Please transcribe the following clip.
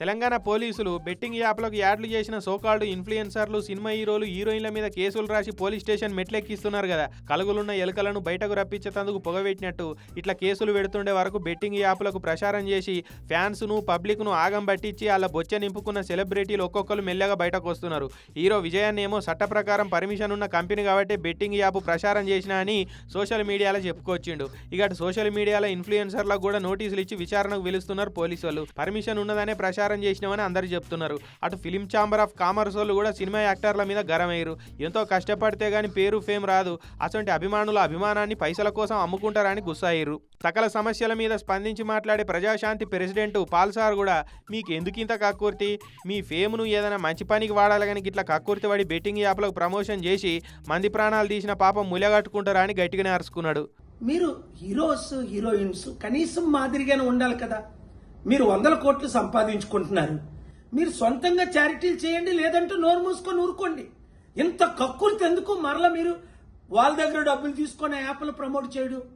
తెలంగాణ పోలీసులు బెట్టింగ్ యాప్లకు యాడ్లు చేసిన సోకాల్డ్ ఇన్ఫ్లుయెన్సర్లు సినిమా హీరోలు హీరోయిన్ల మీద కేసులు రాసి పోలీస్ స్టేషన్ మెట్లెక్కిస్తున్నారు కదా. కలుగులున్న ఎలుకలను బయటకు రప్పించేందుకు పొగబెట్టినట్టు ఇట్లా కేసులు పెడుతుండే వరకు బెట్టింగ్ యాప్లకు ప్రచారం చేసి ఫ్యాన్స్ను పబ్లిక్ను ఆగం పట్టించి అలా బొచ్చ నింపుకున్న సెలబ్రిటీలు ఒక్కొక్కరు మెల్లగా బయటకు వస్తున్నారు. హీరో విజయాన్ని ఏమో చట్ట ప్రకారం పర్మిషన్ ఉన్న కంపెనీ కాబట్టి బెట్టింగ్ యాప్ ప్రచారం చేసిన అని సోషల్ మీడియాలో చెప్పుకొచ్చిండు. ఇక సోషల్ మీడియాలో ఇన్ఫ్లుయెన్సర్లకు కూడా నోటీసులు ఇచ్చి విచారణకు పిలుస్తున్నారు పోలీసు వాళ్ళు పర్మిషన్ ఉన్నదనే ప్రచారం చేసినామని అందరు చెప్తున్నారు. అటు ఫిలిం ఛాంబర్ ఆఫ్ కామర్స్ వాళ్ళు కూడా సినిమా యాక్టర్ల మీద గరమయ్యారు ఎంతో కష్టపడితే గానీ పేరు ఫేమ్ రాదు. అటువంటి అభిమానుల అభిమానాన్ని పైసల కోసం అమ్ముకుంటారని గుస్సాయ్యారు. సకల సమస్యల మీద స్పందించి మాట్లాడే ప్రజాశాంతి ప్రెసిడెంట్ పాల్సార్ కూడా మీకు ఎందుకు ఇంత కక్కుర్తి? మీ ఫేమ్ను ఏదైనా మంచి పనికి వాడాలి కానీ ఇట్లా కక్కుర్తి పడి బెట్టింగ్ యాప్లకు ప్రమోషన్ చేసి మంది ప్రాణాలు తీసిన పాపం ములగట్టుకుంటారా అని గట్టిగానే అరుచుకున్నాడు. మీరు హీరోస్ హీరోయిన్స్ కనీసం మాదిరిగానే ఉండాలి కదా. మీరు వందల కోట్లు సంపాదించుకుంటున్నారు. మీరు సొంతంగా చారిటీలు చేయండి లేదంటే నోరు మూసుకొని ఊరుకోండి. ఇంత కక్కుర్తి ఎందుకు మరలా మీరు వాళ్ళ దగ్గర డబ్బులు తీసుకొని యాప్లు ప్రమోట్ చేయడం?